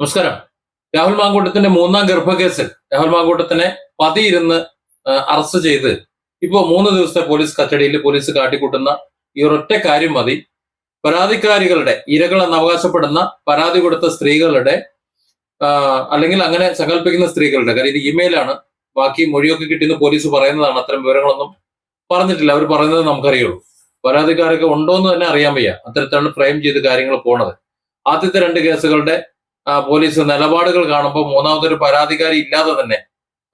നമസ്കാരം. രാഹുൽ മാങ്കൂട്ടത്തിന്റെ മൂന്നാം ഗർഭകേസിൽ രാഹുൽ മാങ്കൂട്ടത്തിനെ പതിയിരുന്ന് അറസ്റ്റ് ചെയ്ത് ഇപ്പോ മൂന്ന് ദിവസത്തെ പോലീസ് കസ്റ്റഡിയിൽ പോലീസ് കാട്ടിക്കൂട്ടുന്ന ഈ ഒരൊറ്റ കാര്യം മതി. പരാതിക്കാരികളുടെ ഇരകൾ എന്ന് അവകാശപ്പെടുന്ന പരാതി കൊടുത്ത സ്ത്രീകളുടെ അല്ലെങ്കിൽ അങ്ങനെ സങ്കല്പിക്കുന്ന സ്ത്രീകളുടെ കാര്യം ഇത് ഇമെയിലാണ്. ബാക്കി മൊഴിയൊക്കെ കിട്ടിയെന്ന് പോലീസ് പറയുന്നതാണ്. അത്തരം വിവരങ്ങളൊന്നും പറഞ്ഞിട്ടില്ല. അവർ പറയുന്നത് നമുക്കറിയുള്ളൂ. പരാതിക്കാരൊക്കെ ഉണ്ടോ എന്ന് തന്നെ അറിയാൻ വയ്യ. അത്തരത്തിലാണ് ഫ്രെയിം ചെയ്ത് കാര്യങ്ങൾ പോണത്. ആദ്യത്തെ രണ്ട് കേസുകളുടെ പോലീസ് നിലപാടുകൾ കാണുമ്പോൾ മൂന്നാമതൊരു പരാതിക്കാരി ഇല്ലാതെ തന്നെ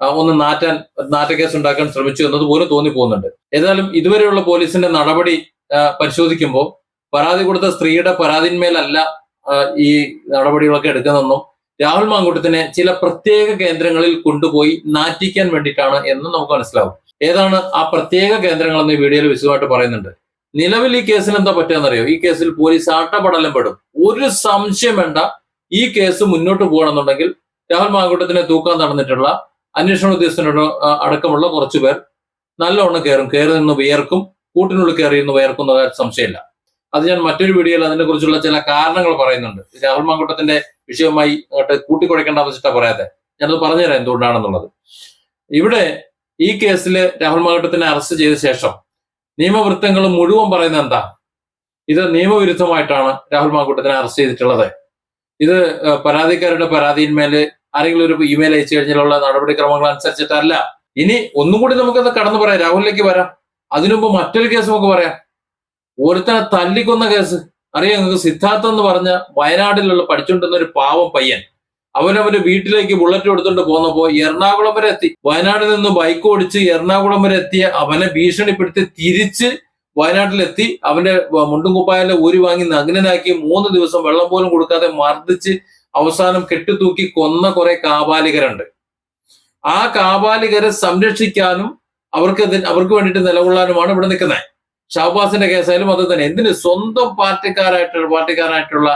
ഒന്ന് നാറ്റാൻ നാറ്റക്കേസ് ഉണ്ടാക്കാൻ ശ്രമിച്ചു എന്നതുപോലും തോന്നി പോകുന്നുണ്ട്. ഏതായാലും ഇതുവരെയുള്ള പോലീസിന്റെ നടപടി പരിശോധിക്കുമ്പോൾ പരാതി കൊടുത്ത സ്ത്രീയുടെ പരാതിന്മേലല്ല ഈ നടപടികളൊക്കെ എടുക്കുന്നതെന്നും രാഹുൽ മാങ്കൂട്ടത്തിനെ ചില പ്രത്യേക കേന്ദ്രങ്ങളിൽ കൊണ്ടുപോയി നാറ്റിക്കാൻ വേണ്ടിയിട്ടാണ് എന്നും നമുക്ക് മനസ്സിലാവും. ഏതാണ് ആ പ്രത്യേക കേന്ദ്രങ്ങൾ എന്ന് വീഡിയോയിൽ വിശദമായിട്ട് പറയുന്നുണ്ട്. നിലവിൽ ഈ കേസിൽ എന്താ പറ്റുകയെന്നറിയോ ഈ കേസിൽ പോലീസ് ആട്ടപടലം പെടും. ഒരു സംശയം വേണ്ട. ഈ കേസ് മുന്നോട്ട് പോകണമെന്നുണ്ടെങ്കിൽ രാഹുൽ മാങ്കൂട്ടത്തിനെ തൂക്കാൻ നടന്നിട്ടുള്ള അന്വേഷണ ഉദ്യോഗസ്ഥനോട് അടക്കമുള്ള കുറച്ചു പേർ നല്ലോണം കയറും. കയറി നിന്ന് വിയർക്കും കൂട്ടിനുള്ളിൽ കയറി നിന്ന് വിയർക്കുന്ന സംശയമില്ല. അത് ഞാൻ മറ്റൊരു വീഡിയോയിൽ അതിനെ കുറിച്ചുള്ള ചില കാരണങ്ങൾ പറയുന്നുണ്ട്. രാഹുൽ മാങ്കൂട്ടത്തിന്റെ വിഷയവുമായി അങ്ങോട്ട് കൂട്ടിക്കുഴയ്ക്കേണ്ട ആവശ്യമില്ല പറയാതെ. ഞാനത് പറഞ്ഞുതരാം എന്തുകൊണ്ടാണെന്നുള്ളത്. ഇവിടെ ഈ കേസിൽ രാഹുൽ മാങ്കൂട്ടത്തിനെ അറസ്റ്റ് ചെയ്ത ശേഷം നിയമവൃത്തങ്ങൾ മുഴുവൻ പറയുന്നത് എന്താ? ഇത് നിയമവിരുദ്ധമായിട്ടാണ് രാഹുൽ മാങ്കൂട്ടത്തിനെ അറസ്റ്റ് ചെയ്തിട്ടുള്ളത്. ഇത് പരാതിക്കാരുടെ പരാതിയിന്മേൽ ആരെങ്കിലും ഒരു ഇമെയിൽ അയച്ചു കഴിഞ്ഞാലുള്ള നടപടിക്രമങ്ങൾ അനുസരിച്ചിട്ടല്ല. ഇനി ഒന്നും കൂടി നമുക്കത് കടന്നു പറയാം. രാഹുലിലേക്ക് വരാം. അതിനുമുമ്പ് മറ്റൊരു കേസ് നമുക്ക് പറയാം. ഒരുത്തനെ തല്ലിക്കൊന്ന കേസ് അറിയാം നിങ്ങൾക്ക് സിദ്ധാർത്ഥം എന്ന് പറഞ്ഞ വയനാട്ടിലുള്ള പഠിച്ചുകൊണ്ടിരുന്ന ഒരു പാവം പയ്യൻ. അവനവന്റെ വീട്ടിലേക്ക് ബുള്ളറ്റ് എടുത്തുകൊണ്ട് പോന്നപ്പോ എറണാകുളം വരെ എത്തി. വയനാട്ടിൽ നിന്ന് ബൈക്ക് ഓടിച്ച് എറണാകുളം വരെ എത്തിയ അവനെ ഭീഷണിപ്പെടുത്തി തിരിച്ച് വയനാട്ടിലെത്തി അവന്റെ മുണ്ടും കുപ്പായാലെ ഊരി വാങ്ങി നഗ്നനാക്കി മൂന്ന് ദിവസം വെള്ളം പോലും കൊടുക്കാതെ മർദ്ദിച്ച് അവസാനം കെട്ടിത്തൂക്കി കൊന്ന കുറെ കാപാലികരുണ്ട്. ആ കാപാലികരെ സംരക്ഷിക്കാനും അവർക്ക് അവർക്ക് വേണ്ടിയിട്ട് നിലകൊള്ളാനുമാണ് ഇവിടെ നിൽക്കുന്നത്. ഷാബാസിന്റെ കേസായാലും അത് തന്നെ. എന്തിന്? സ്വന്തം പാർട്ടിക്കാരായിട്ടുള്ള പാർട്ടിക്കാരായിട്ടുള്ള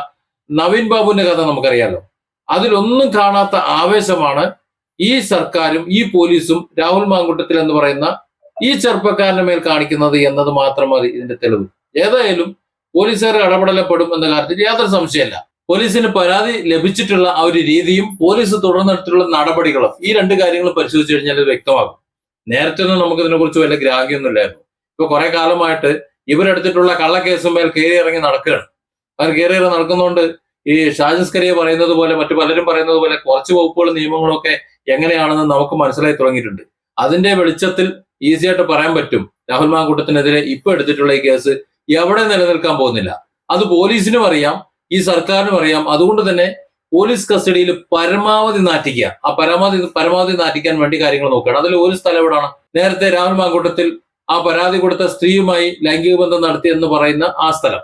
നവീൻ ബാബുവിന്റെ കഥ നമുക്കറിയാലോ. അതിലൊന്നും കാണാത്ത ആവേശമാണ് ഈ സർക്കാരും ഈ പോലീസും രാഹുൽ മാങ്കുട്ടത്തിൽ എന്ന് പറയുന്ന ഈ ചെറുപ്പക്കാരന്റെ മേൽ കാണിക്കുന്നത് എന്നത് മാത്രം മതി ഇതിന്റെ തെളിവ്. ഏതായാലും പോലീസുകാർ ഇടപെടലപ്പെടും എന്ന കാര്യത്തിൽ യാതൊരു സംശയമല്ല. പോലീസിന് പരാതി ലഭിച്ചിട്ടുള്ള ആ ഒരു രീതിയും പോലീസ് തുടർന്നെടുത്തിട്ടുള്ള നടപടികളും ഈ രണ്ട് കാര്യങ്ങൾ പരിശോധിച്ചു കഴിഞ്ഞാൽ അത് വ്യക്തമാകും. നേരത്തെ ഒന്നും നമുക്ക് ഇതിനെക്കുറിച്ച് വല്ല ഗ്രാഹ്യമൊന്നുമില്ലായിരുന്നു. ഇപ്പൊ കുറെ കാലമായിട്ട് ഇവരെടുത്തിട്ടുള്ള കള്ളക്കേസുമേൽ കയറി ഇറങ്ങി നടക്കുകയാണ്. അവർ കയറി ഇറങ്ങി നടക്കുന്നതുകൊണ്ട് ഈ ഷാജസ്കരിയെ പറയുന്നത് പോലെ മറ്റു പലരും പറയുന്നത് പോലെ കുറച്ച് വകുപ്പുകളും നിയമങ്ങളും ഒക്കെ എങ്ങനെയാണെന്ന് നമുക്ക് മനസ്സിലായി തുടങ്ങിയിട്ടുണ്ട്. അതിന്റെ വെളിച്ചത്തിൽ ഈസി ആയിട്ട് പറയാൻ പറ്റും. രാഹുൽ മാങ്കൂട്ടത്തിനെതിരെ ഇപ്പൊ എടുത്തിട്ടുള്ള ഈ കേസ് എവിടെ നിലനിൽക്കാൻ പോകുന്നില്ല. അത് പോലീസിനും അറിയാം ഈ സർക്കാരിനും അറിയാം. അതുകൊണ്ട് തന്നെ പോലീസ് കസ്റ്റഡിയിൽ പരമാവധി നാറ്റിക്കുക. ആ പരമാവധി പരമാവധി നാറ്റിക്കാൻ വേണ്ടി കാര്യങ്ങൾ നോക്കുകയാണ്. അതിൽ ഒരു സ്ഥലം എവിടാണ് നേരത്തെ രാഹുൽ മാങ്കൂട്ടത്തിൽ ആ പരാതി കൊടുത്ത സ്ത്രീയുമായി ലൈംഗിക ബന്ധം നടത്തി എന്ന് പറയുന്ന ആ സ്ഥലം.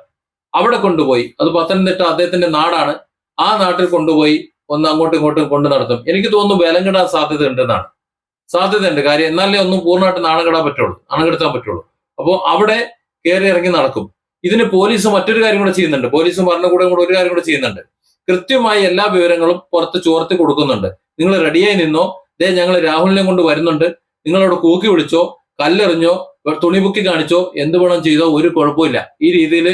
അവിടെ കൊണ്ടുപോയി. അത് പത്തനംതിട്ട അദ്ദേഹത്തിന്റെ നാടാണ്. ആ നാട്ടിൽ കൊണ്ടുപോയി ഒന്ന് അങ്ങോട്ടും ഇങ്ങോട്ടും കൊണ്ടു നടത്തും. എനിക്ക് തോന്നുന്നു ബലം കിടാൻ സാധ്യത ഉണ്ടെന്നാണ് സാധ്യതയുണ്ട്. കാര്യം എന്നാലേ ഒന്നും പൂർണമായിട്ട് നാണകെടാൻ കിടാൻ പറ്റുള്ളൂ. അണകെടുത്താൻ കെടുത്താൻ പറ്റുള്ളൂ. അപ്പോൾ അവിടെ കയറി ഇറങ്ങി നടക്കും. ഇതിന് പോലീസ് മറ്റൊരു കാര്യം കൂടെ ചെയ്യുന്നുണ്ട്. പോലീസും ഭരണകൂടം കൂടെ ഒരു കാര്യം കൂടെ ചെയ്യുന്നുണ്ട്. കൃത്യമായി എല്ലാ വിവരങ്ങളും പുറത്ത് ചോർത്തി കൊടുക്കുന്നുണ്ട്. നിങ്ങൾ റെഡിയായി നിന്നോ? ദേ ഞങ്ങൾ രാഹുലിനെ കൊണ്ട് വരുന്നുണ്ട്. നിങ്ങളോട് കൂക്കി വിളിച്ചോ? കല്ലെറിഞ്ഞോ? തുണി ബുക്കി കാണിച്ചോ? എന്ത് വേണം ചെയ്തോ? ഒരു കുഴപ്പമില്ല. ഈ രീതിയിൽ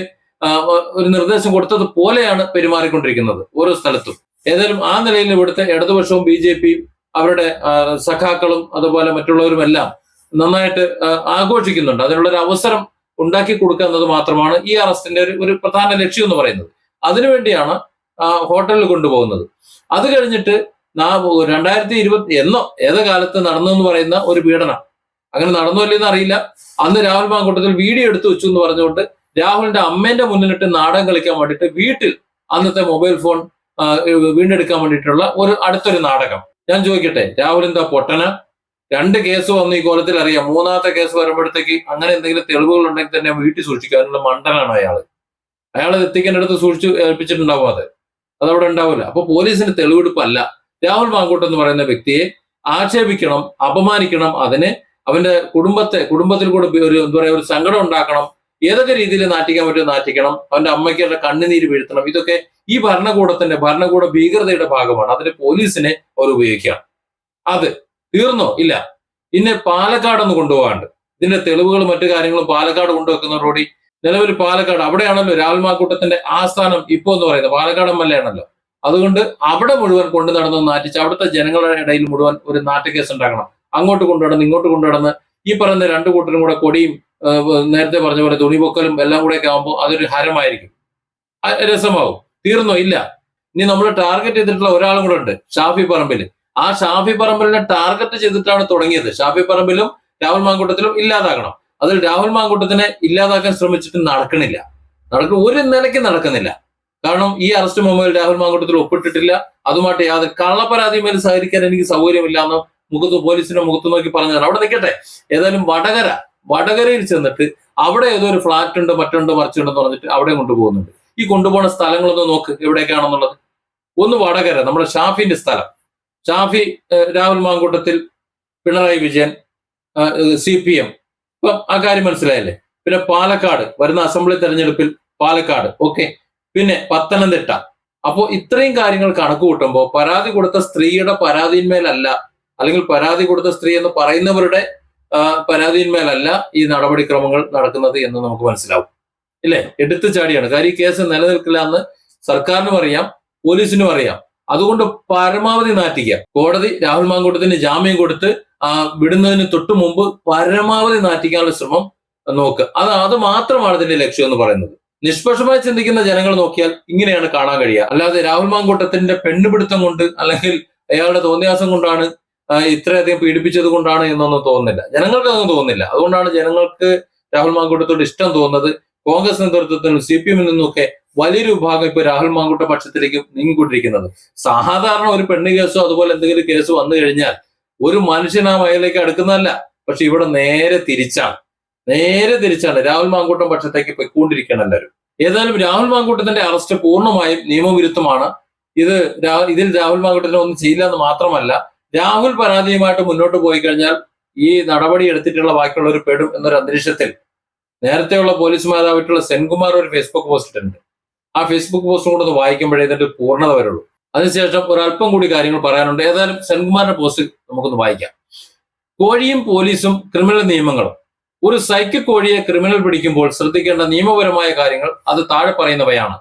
ഒരു നിർദ്ദേശം കൊടുത്തത് പോലെയാണ് പെരുമാറിക്കൊണ്ടിരിക്കുന്നത് ഓരോ സ്ഥലത്തും. ഏതായാലും ആ നിലയിൽ ഇവിടുത്തെ ഇടതുപക്ഷവും ബി ജെ പിയും അവരുടെ സഖാക്കളും അതുപോലെ മറ്റുള്ളവരുമെല്ലാം നന്നായിട്ട് ആഘോഷിക്കുന്നുണ്ട്. അതിനുള്ളൊരു അവസരം ഉണ്ടാക്കി കൊടുക്കുക എന്നത് മാത്രമാണ് ഈ അറസ്റ്റിന്റെ ഒരു ഒരു പ്രധാന ലക്ഷ്യം എന്ന് പറയുന്നത്. അതിനുവേണ്ടിയാണ് ഹോട്ടലിൽ കൊണ്ടുപോകുന്നത്. അത് കഴിഞ്ഞിട്ട് രണ്ടായിരത്തി ഇരുപത്തി എന്നോ ഏത് കാലത്ത് നടന്നു എന്ന് പറയുന്ന ഒരു പീഡനം. അങ്ങനെ നടന്നോ ഇല്ലെന്ന് അറിയില്ല. അന്ന് രാഹുൽ മാങ്കൂട്ടത്തിൽ വീഡിയോ എടുത്തു വെച്ചു എന്ന് പറഞ്ഞുകൊണ്ട് രാഹുലിന്റെ അമ്മേന്റെ മുന്നിലിട്ട് നാടകം കളിക്കാൻ വേണ്ടിയിട്ട് വീട്ടിൽ അന്നത്തെ മൊബൈൽ ഫോൺ വീണ്ടെടുക്കാൻ വേണ്ടിയിട്ടുള്ള ഒരു അടുത്തൊരു നാടകം. ഞാൻ ചോദിക്കട്ടെ രാഹുൽ എന്താ പൊട്ടന? രണ്ട് കേസ് വന്നു ഈ കോലത്തിൽ അറിയാം. മൂന്നാമത്തെ കേസ് വരുമ്പോഴത്തേക്ക് അങ്ങനെ എന്തെങ്കിലും തെളിവുകൾ ഉണ്ടെങ്കിൽ തന്നെ വീട്ടിൽ സൂക്ഷിക്കാനുള്ള മണ്ടനാണ് അയാൾ അയാൾ എത്തിക്കേണ്ടടുത്ത് സൂക്ഷിച്ചു ഏൽപ്പിച്ചിട്ടുണ്ടാവും അത്. അതവിടെ ഉണ്ടാവില്ല. അപ്പൊ പോലീസിന് തെളിവെടുപ്പല്ല. രാഹുൽ മാങ്കൂട്ട് എന്ന് പറയുന്ന വ്യക്തിയെ ആക്ഷേപിക്കണം അപമാനിക്കണം അതിനെ അവന്റെ കുടുംബത്തെ കുടുംബത്തിൽ കൂടെ ഒരു എന്താ പറയാ ഒരു സങ്കടം ഉണ്ടാക്കണം ഏതൊക്കെ രീതിയിൽ നാറ്റിക്കാൻ പറ്റുമോ നാറ്റിക്കണം അവന്റെ അമ്മയ്ക്കുള്ള കണ്ണുനീര് വീഴ്ത്തണം ഇതൊക്കെ ഈ ഭരണകൂടത്തിന്റെ ഭരണകൂട ഭീകരതയുടെ ഭാഗമാണ്. അതിന് പോലീസിനെ അവർ ഉപയോഗിക്കുകയാണ്. അത് തീർന്നോ? ഇല്ല. പിന്നെ പാലക്കാട് ഒന്ന് കൊണ്ടുപോകാണ്ട്. ഇതിന്റെ തെളിവുകളും മറ്റു കാര്യങ്ങളും പാലക്കാട് കൊണ്ടുവെക്കുന്നതോടുകൂടി നിലവിൽ പാലക്കാട് അവിടെയാണല്ലോ രാൽമാക്കൂട്ടത്തിന്റെ ആസ്ഥാനം ഇപ്പോ എന്ന് പറയുന്നത്. പാലക്കാട് ആണല്ലോ അതുകൊണ്ട് അവിടെ മുഴുവൻ കൊണ്ടു നടന്ന് നാറ്റിച്ച് അവിടുത്തെ ജനങ്ങളുടെ ഇടയിൽ മുഴുവൻ ഒരു നാട്ടുകേസ് ഉണ്ടാക്കണം അങ്ങോട്ട് കൊണ്ടുനടന്ന് ഇങ്ങോട്ട് കൊണ്ടുനടന്ന് ഈ പറയുന്ന രണ്ടു കൂട്ടരും കൂടെ കൊടിയും നേരത്തെ പറഞ്ഞ പോലെ തുണിപൊക്കലും എല്ലാം കൂടെ ഒക്കെ ആകുമ്പോൾ അതൊരു ഹരമായിരിക്കും. രസമാവും. തീർന്നോ? ഇല്ല. ഇനി നമ്മൾ ടാർഗറ്റ് ചെയ്തിട്ടുള്ള ഒരാളും കൂടെ ഉണ്ട് ഷാഫി പറമ്പിൽ ആ ഷാഫി പറമ്പിലിനെ ടാർഗറ്റ് ചെയ്തിട്ടാണ് തുടങ്ങിയത്. ഷാഫി പറമ്പിലും രാഹുൽ മാങ്കൂട്ടത്തിലും ഇല്ലാതാക്കണം അതിൽ രാഹുൽ മാങ്കൂട്ടത്തിനെ ഇല്ലാതാക്കാൻ ശ്രമിച്ചിട്ട് നടക്കണില്ല. നടക്ക ഒരു നിലയ്ക്ക് നടക്കുന്നില്ല. കാരണം ഈ അറസ്റ്റ് മുമ്പിൽ രാഹുൽ മാങ്കൂട്ടത്തിൽ ഒപ്പിട്ടിട്ടില്ല. അതുമായിട്ട് യാതൊരു കള്ളപ്പരാതിയുമായി സഹകരിക്കാൻ എനിക്ക് സൗകര്യമില്ല എന്ന് മുഖത്ത് പോലീസിന്റെ മുഖത്ത് നോക്കി പറഞ്ഞതാണ്. അവിടെ നിൽക്കട്ടെ. ഏതായാലും വടകര വടകരയിൽ ചെന്നിട്ട് അവിടെ ഏതോ ഒരു ഫ്ലാറ്റ് ഉണ്ട് മറ്റുണ്ട് മറിച്ചുണ്ടെന്ന് പറഞ്ഞിട്ട് അവിടെ കൊണ്ടുപോകുന്നുണ്ട്. ഈ കൊണ്ടുപോകുന്ന സ്ഥലങ്ങളൊന്ന് നോക്ക് എവിടേക്കാണെന്നുള്ളത്. ഒന്ന് വടകര നമ്മുടെ ഷാഫിന്റെ സ്ഥലം. Shafi Rahul Mamkootathil Pinarayi Vijayan C P M. ഇപ്പം ആ കാര്യം മനസ്സിലായല്ലേ? പിന്നെ പാലക്കാട് വരുന്ന അസംബ്ലി തെരഞ്ഞെടുപ്പിൽ പാലക്കാട് ഓക്കെ. പിന്നെ പത്തനംതിട്ട. അപ്പോൾ ഇത്രയും കാര്യങ്ങൾ കണക്ക് കൂട്ടുമ്പോൾ പരാതി കൊടുത്ത സ്ത്രീയുടെ പരാതിന്മേലല്ല അല്ലെങ്കിൽ പരാതി കൊടുത്ത സ്ത്രീ എന്ന് പറയുന്നവരുടെ ആ, പരാതിന്മേലല്ല ഈ നടപടിക്രമങ്ങൾ നടക്കുന്നത് എന്ന് നമുക്ക് മനസ്സിലാവും. ഇല്ലേ? എടുത്തു ചാടിയാണ്. കാര്യം ഈ കേസ് നിലനിൽക്കില്ല എന്ന് സർക്കാരിനും അറിയാം പോലീസിനും അറിയാം. അതുകൊണ്ട് പരമാവധി നാറ്റിക്കുക. കോടതി രാഹുൽ മാങ്കൂട്ടത്തിന് ജാമ്യം കൊടുത്ത് ആ, വിടുന്നതിന് തൊട്ടു മുമ്പ് പരമാവധി നാറ്റിക്കാനുള്ള ശ്രമം നോക്ക്. അത് അത് മാത്രമാണ് ഇതിന്റെ ലക്ഷ്യം എന്ന് പറയുന്നത്. നിഷ്പക്ഷമായി ചിന്തിക്കുന്ന ജനങ്ങൾ നോക്കിയാൽ ഇങ്ങനെയാണ് കാണാൻ കഴിയുക. അല്ലാതെ രാഹുൽ മാങ്കൂട്ടത്തിന്റെ പെണ്ണുപിടുത്തം കൊണ്ട് അല്ലെങ്കിൽ അയാളുടെ തോന്നിയാസം കൊണ്ടാണ് ഇത്രയധികം പീഡിപ്പിച്ചത് കൊണ്ടാണ് എന്നൊന്നും തോന്നുന്നില്ല. ജനങ്ങൾക്ക് അതൊന്നും തോന്നുന്നില്ല. അതുകൊണ്ടാണ് ജനങ്ങൾക്ക് രാഹുൽ മാങ്കൂട്ടത്തോട് ഇഷ്ടം തോന്നുന്നത്. കോൺഗ്രസ് നേതൃത്വത്തിനും സി പി എമ്മിൽ നിന്നൊക്കെ വലിയൊരു വിഭാഗം ഇപ്പൊ രാഹുൽ മാങ്കൂട്ട പക്ഷത്തിലേക്ക് നീങ്ങിക്കൊണ്ടിരിക്കുന്നത്. സാധാരണ ഒരു പെണ്ണ് കേസോ അതുപോലെ എന്തെങ്കിലും കേസ് വന്നു കഴിഞ്ഞാൽ ഒരു മനുഷ്യൻ ആ അടുക്കുന്നതല്ല. പക്ഷെ ഇവിടെ നേരെ തിരിച്ചാണ്. നേരെ തിരിച്ചാണ് രാഹുൽ മാങ്കൂട്ടം പക്ഷത്തേക്ക് പൊയ്ക്കൊണ്ടിരിക്കുകയാണ് എല്ലാവരും. ഏതായാലും രാഹുൽ മാങ്കൂട്ടത്തിന്റെ അറസ്റ്റ് പൂർണമായും നിയമവിരുദ്ധമാണ്. ഇത് ഇതിൽ രാഹുൽ മാങ്കൂട്ടത്തിനെ ഒന്നും ചെയ്യില്ല എന്ന് മാത്രമല്ല രാഹുൽ പരാതിയുമായിട്ട് മുന്നോട്ട് പോയി കഴിഞ്ഞാൽ ഈ നടപടി എടുത്തിട്ടുള്ള ബാക്കിയുള്ളവർ പെടും എന്നൊരു അന്തരീക്ഷത്തിൽ നേരത്തെയുള്ള പോലീസ് മേധാവിട്ടുള്ള സെൻകുമാർ ഒരു ഫേസ്ബുക്ക് പോസ്റ്റ് ഇട്ടിട്ടുണ്ട് ആ ഫേസ്ബുക്ക് പോസ്റ്റ് കൂടെ ഒന്ന് വായിക്കുമ്പോഴേ ഇതിന്റെ പൂർണത വരുള്ളൂ. അതിനുശേഷം ഒരല്പം കൂടി കാര്യങ്ങൾ പറയാനുണ്ട്. ഏതായാലും സെൻകുമാറിന്റെ പോസ്റ്റ് നമുക്കൊന്ന് വായിക്കാം. കോഴിയും പോലീസും ക്രിമിനൽ നിയമങ്ങളും. ഒരു സൈക്ക് കോഴിയെ ക്രിമിനൽ പിടിക്കുമ്പോൾ ശ്രദ്ധിക്കേണ്ട നിയമപരമായ കാര്യങ്ങൾ അത് താഴെ പറയുന്നവയാണ്.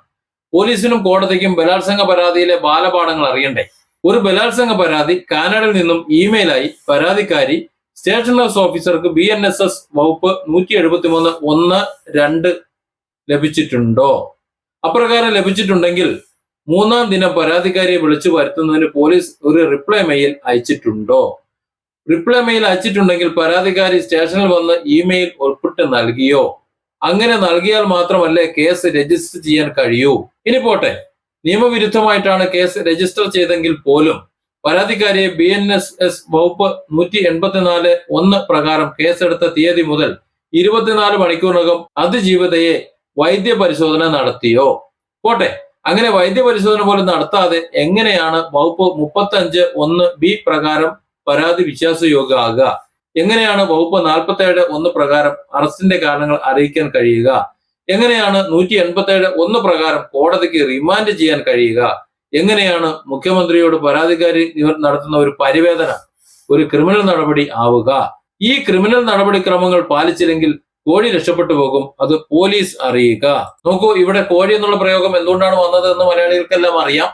പോലീസിനും കോടതിക്കും ബലാത്സംഗ പരാതിയിലെ ബാലപാഠങ്ങൾ അറിയണ്ടേ? ഒരു ബലാത്സംഗ പരാതി കാനഡയിൽ നിന്നും ഇമെയിലായി പരാതിക്കാരി സ്റ്റേഷൻ ഹൗസ് ഓഫീസർക്ക് ബി എൻ എസ് എസ് വകുപ്പ് നൂറ്റി എഴുപത്തി മൂന്ന് ഒന്ന് രണ്ട് ലഭിച്ചിട്ടുണ്ടോ? അപ്രകാരം ലഭിച്ചിട്ടുണ്ടെങ്കിൽ മൂന്നാം ദിനം പരാതിക്കാരിയെ വിളിച്ചു വരുത്തുന്നതിന് പോലീസ് ഒരു റിപ്ലൈ മെയിൽ അയച്ചിട്ടുണ്ടോ? റിപ്ലൈ മെയിൽ അയച്ചിട്ടുണ്ടെങ്കിൽ പരാതിക്കാരി സ്റ്റേഷനിൽ വന്ന് ഇമെയിൽ ഉൾപ്പെട്ട് നൽകിയോ? അങ്ങനെ നൽകിയാൽ മാത്രമല്ലേ കേസ് രജിസ്റ്റർ ചെയ്യാൻ കഴിയൂ. ഇനി പോട്ടെ. നിയമവിരുദ്ധമായിട്ടാണ് കേസ് രജിസ്റ്റർ ചെയ്തെങ്കിൽ പോലും പരാതിക്കാരിയെ ബി എൻ എസ് എസ് വകുപ്പ് നൂറ്റി എൺപത്തിനാല് ഒന്ന് പ്രകാരം കേസെടുത്ത തീയതി മുതൽ ഇരുപത്തിനാല് മണിക്കൂറിനകം അതിജീവിതയെ വൈദ്യ പരിശോധന നടത്തിയോ? പോട്ടെ അങ്ങനെ വൈദ്യപരിശോധന പോലും നടത്താതെ എങ്ങനെയാണ് വകുപ്പ് മുപ്പത്തി അഞ്ച് ഒന്ന് ബി പ്രകാരം പരാതി വിശ്വാസയോഗ്യമാകുക? എങ്ങനെയാണ് വകുപ്പ് നാൽപ്പത്തേഴ് ഒന്ന് പ്രകാരം അറസ്റ്റിന്റെ കാരണങ്ങൾ അറിയിക്കാൻ കഴിയുക? എങ്ങനെയാണ് നൂറ്റി എൺപത്തേഴ് ഒന്ന് പ്രകാരം കോടതിക്ക് റിമാൻഡ് ചെയ്യാൻ കഴിയുക? എങ്ങനെയാണ് മുഖ്യമന്ത്രിയോട് പരാതിക്കാരി നടത്തുന്ന ഒരു പരിവേദന ഒരു ക്രിമിനൽ നടപടി ആവുക? ഈ ക്രിമിനൽ നടപടിക്രമങ്ങൾ പാലിച്ചില്ലെങ്കിൽ കോഴി രക്ഷപ്പെട്ടു പോകും അത് പോലീസ് അറിയുക. നോക്കൂ ഇവിടെ കോഴി എന്നുള്ള പ്രയോഗം എന്തുകൊണ്ടാണ് വന്നത് എന്ന് മലയാളികൾക്കെല്ലാം അറിയാം.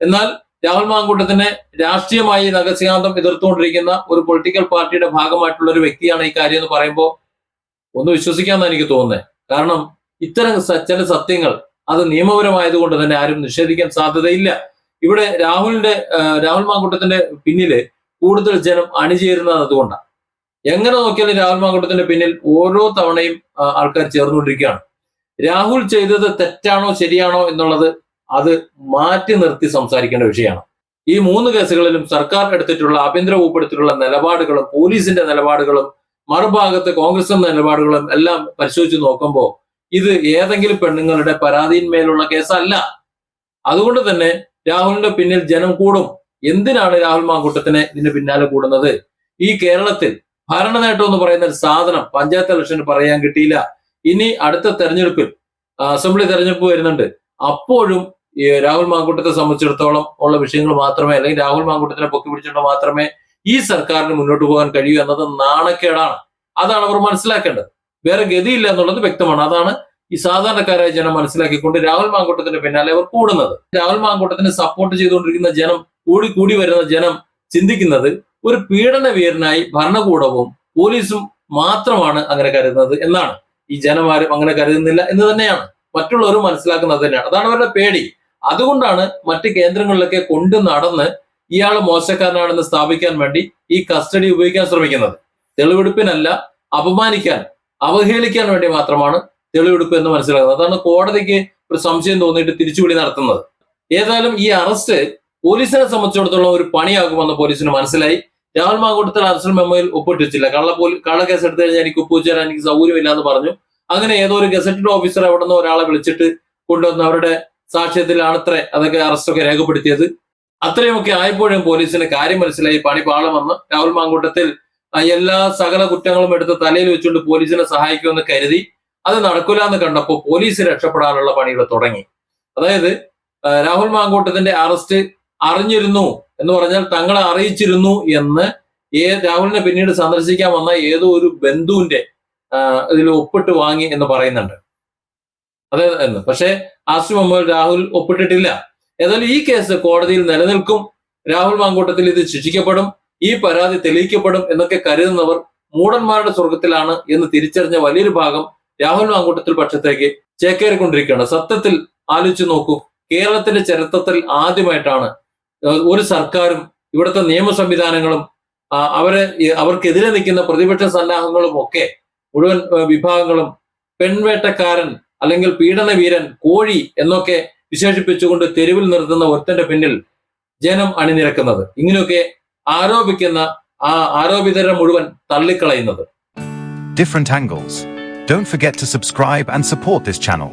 എന്നാൽ രാഹുൽ മാങ്കൂട്ടത്തിനെ രാഷ്ട്രീയമായി നഗസികാന്തം എതിർത്തുകൊണ്ടിരിക്കുന്ന ഒരു പൊളിറ്റിക്കൽ പാർട്ടിയുടെ ഭാഗമായിട്ടുള്ള ഒരു വ്യക്തിയാണ് ഈ കാര്യം എന്ന് പറയുമ്പോൾ ഒന്ന് വിശ്വസിക്കാമെന്നാണ് എനിക്ക് തോന്നുന്നത്. കാരണം ഇത്തരം ചില സത്യങ്ങൾ അത് നിയമപരമായതുകൊണ്ട് തന്നെ ആരും നിഷേധിക്കാൻ സാധ്യതയില്ല. ഇവിടെ രാഹുലിന്റെ രാഹുൽ മാങ്കൂട്ടത്തിന്റെ പിന്നിൽ കൂടുതൽ ജനം അണിചേരുന്നത് അതുകൊണ്ടാണ് എങ്ങനെ നോക്കിയാലും രാഹുൽ മാങ്കൂട്ടത്തിന്റെ പിന്നിൽ ഓരോ തവണയും ആൾക്കാർ ചേർന്നുകൊണ്ടിരിക്കുകയാണ്. രാഹുൽ ചെയ്തത് തെറ്റാണോ ശരിയാണോ എന്നുള്ളത് അത് മാറ്റി നിർത്തി സംസാരിക്കേണ്ട വിഷയമാണ്. ഈ മൂന്ന് കേസുകളിലും സർക്കാർ എടുത്തിട്ടുള്ള ആഭ്യന്തര വകുപ്പ് എടുത്തിട്ടുള്ള നിലപാടുകളും പോലീസിന്റെ നിലപാടുകളും മറുഭാഗത്ത് കോൺഗ്രസിന്റെ നിലപാടുകളും എല്ലാം പരിശോധിച്ച് നോക്കുമ്പോൾ ഇത് ഏതെങ്കിലും പെണ്ണുങ്ങളുടെ പരാതിയിന്മേലുള്ള കേസല്ല. അതുകൊണ്ട് തന്നെ രാഹുലിന്റെ പിന്നിൽ ജനം കൂടും. എന്തിനാണ് രാഹുൽ മാങ്കൂട്ടത്തിനെ ഇതിന് പിന്നാലെ കൂടുന്നത്? ഈ കേരളത്തിൽ ഭരണ നേട്ടം എന്ന് പറയുന്ന ഒരു സാധനം പഞ്ചായത്ത് ഇലക്ഷന് പറയാൻ കിട്ടിയില്ല. ഇനി അടുത്ത തെരഞ്ഞെടുപ്പിൽ അസംബ്ലി തെരഞ്ഞെടുപ്പ് വരുന്നുണ്ട്. അപ്പോഴും രാഹുൽ മാങ്കൂട്ടത്തെ സംബന്ധിച്ചിടത്തോളം ഉള്ള വിഷയങ്ങൾ മാത്രമേ അല്ലെങ്കിൽ രാഹുൽ മാങ്കൂട്ടത്തിനെ പൊക്കി പിടിച്ചുകൊണ്ട് മാത്രമേ ഈ സർക്കാരിന് മുന്നോട്ട് പോകാൻ കഴിയൂ എന്നത് നാണക്കേടാണ്. അതാണ് അവർ മനസ്സിലാക്കേണ്ടത്. വേറെ ഗതിയില്ല എന്നുള്ളത് വ്യക്തമാണ്. അതാണ് ഈ സാധാരണക്കാരായ ജനം മനസ്സിലാക്കിക്കൊണ്ട് രാഹുൽ മാങ്കൂട്ടത്തിന്റെ പിന്നാലെ അവർ കൂടുന്നത്. രാഹുൽ മാങ്കൂട്ടത്തിന് സപ്പോർട്ട് ചെയ്തുകൊണ്ടിരിക്കുന്ന ജനം കൂടി കൂടി വരുന്ന ജനം ചിന്തിക്കുന്നത് ഒരു പീഡന വീരനായി ഭരണകൂടവും പോലീസും മാത്രമാണ് അങ്ങനെ കരുതുന്നത് എന്നാണ്. ഈ ജനം ആരും അങ്ങനെ കരുതുന്നില്ല എന്ന് തന്നെയാണ്. മറ്റുള്ളവരും മനസ്സിലാക്കുന്നത് തന്നെയാണ്. അതാണ് അവരുടെ പേടി. അതുകൊണ്ടാണ് മറ്റ് കേന്ദ്രങ്ങളിലൊക്കെ കൊണ്ടു നടന്ന് ഇയാൾ മോശക്കാരനാണെന്ന് സ്ഥാപിക്കാൻ വേണ്ടി ഈ കസ്റ്റഡി ഉപയോഗിക്കാൻ ശ്രമിക്കുന്നത്. തെളിവെടുപ്പിനല്ല അപമാനിക്കാൻ അവഹേളിക്കാൻ വേണ്ടി മാത്രമാണ് തെളിവെടുപ്പ് എന്ന് മനസ്സിലാക്കുന്നത്. അതാണ് കോടതിക്ക് ഒരു സംശയം തോന്നിയിട്ട് തിരിച്ചുവിളി നടത്തുന്നത്. ഏതായാലും ഈ അറസ്റ്റ് പോലീസിനെ സംബന്ധിച്ചിടത്തോളം ഒരു പണിയാകുമെന്ന് പോലീസിന് മനസ്സിലായി. രാഹുൽ മാങ്കൂട്ടത്തിൽ അറസ്റ്റ് മെമ്മോയിൽ ഒപ്പിട്ട് വെച്ചില്ല കള്ള പോലീ കള്ള കേസ് എടുത്തു കഴിഞ്ഞാൽ എനിക്ക് ഒപ്പുവെച്ചാൽ എനിക്ക് സൗകര്യമില്ല എന്ന് പറഞ്ഞു. അങ്ങനെ ഏതോ ഒരു ഗസറ്റഡ് ഓഫീസർ അവിടെ നിന്ന് ഒരാളെ വിളിച്ചിട്ട് കൊണ്ടുവന്ന് അവരുടെ സാക്ഷ്യത്തിലാണ് സാക്ഷ്യത്തിലാണത്രേ അതൊക്കെ അറസ്റ്റൊക്കെ രേഖപ്പെടുത്തിയത്. അത്രയുമൊക്കെ ആയപ്പോഴും പോലീസിന് കാര്യം മനസ്സിലായി. പണി പാളമെന്ന് രാഹുൽ മാങ്കൂട്ടത്തിൽ എല്ലാ സകല കുറ്റങ്ങളും എടുത്ത് തലയിൽ വെച്ചുകൊണ്ട് പോലീസിനെ സഹായിക്കുമെന്ന് കരുതി അത് നടക്കില്ല എന്ന് കണ്ടപ്പോൾ പോലീസ് രക്ഷപ്പെടാനുള്ള പണികൾ തുടങ്ങി. അതായത് രാഹുൽ മാങ്കോട്ടത്തിന്റെ അറസ്റ്റ് അറിഞ്ഞിരുന്നു എന്ന് പറഞ്ഞാൽ തങ്ങളെ അറിയിച്ചിരുന്നു എന്ന് ഏ രാഹുലിനെ പിന്നീട് സന്ദർശിക്കാൻ വന്ന ഏതോ ഒരു ബന്ധുവിന്റെ ഇതിൽ ഒപ്പിട്ട് വാങ്ങി എന്ന് പറയുന്നുണ്ട്. അതെ എന്ന്. പക്ഷേ ആസിഫ് രാഹുൽ ഒപ്പിട്ടിട്ടില്ല. ഏതായാലും ഈ കേസ് കോടതിയിൽ നിലനിൽക്കും. രാഹുൽ മാങ്കൂട്ടത്തിൽ ഇത് ശിക്ഷിക്കപ്പെടും. ഈ പരാതി തെളിയിക്കപ്പെടും എന്നൊക്കെ കരുതുന്നവർ മൂടന്മാരുടെ സ്വർഗത്തിലാണ് എന്ന് തിരിച്ചറിഞ്ഞ വലിയൊരു ഭാഗം രാഹുൽ മാങ്കൂട്ടത്തിൽ പക്ഷത്തേക്ക് ചേക്കേറിക്കൊണ്ടിരിക്കുകയാണ്. സത്യത്തിൽ ആലോചിച്ചു നോക്കൂ. കേരളത്തിന്റെ ചരിത്രത്തിൽ ആദ്യമായിട്ടാണ് ഒരു സർക്കാരും ഇവിടുത്തെ നിയമ സംവിധാനങ്ങളും അവരെ അവർക്കെതിരെ നിൽക്കുന്ന പ്രതിപക്ഷ സന്നാഹങ്ങളും ഒക്കെ മുഴുവൻ വിഭാഗങ്ങളും പെൺവേട്ടക്കാരൻ അല്ലെങ്കിൽ പീഡനവീരൻ കോഴി എന്നൊക്കെ വിശേഷിപ്പിച്ചുകൊണ്ട് തെരുവിൽ നിർത്തുന്ന ഒരുത്തന്റെ പിന്നിൽ ജനം അണിനിരക്കുന്നത്. ഇങ്ങനെയൊക്കെ ആരോപിക്കുന്ന ആ ആരോപിതരെ മുഴുവൻ തള്ളിക്കളയുന്നത് different angles. Don't forget to subscribe and support this channel.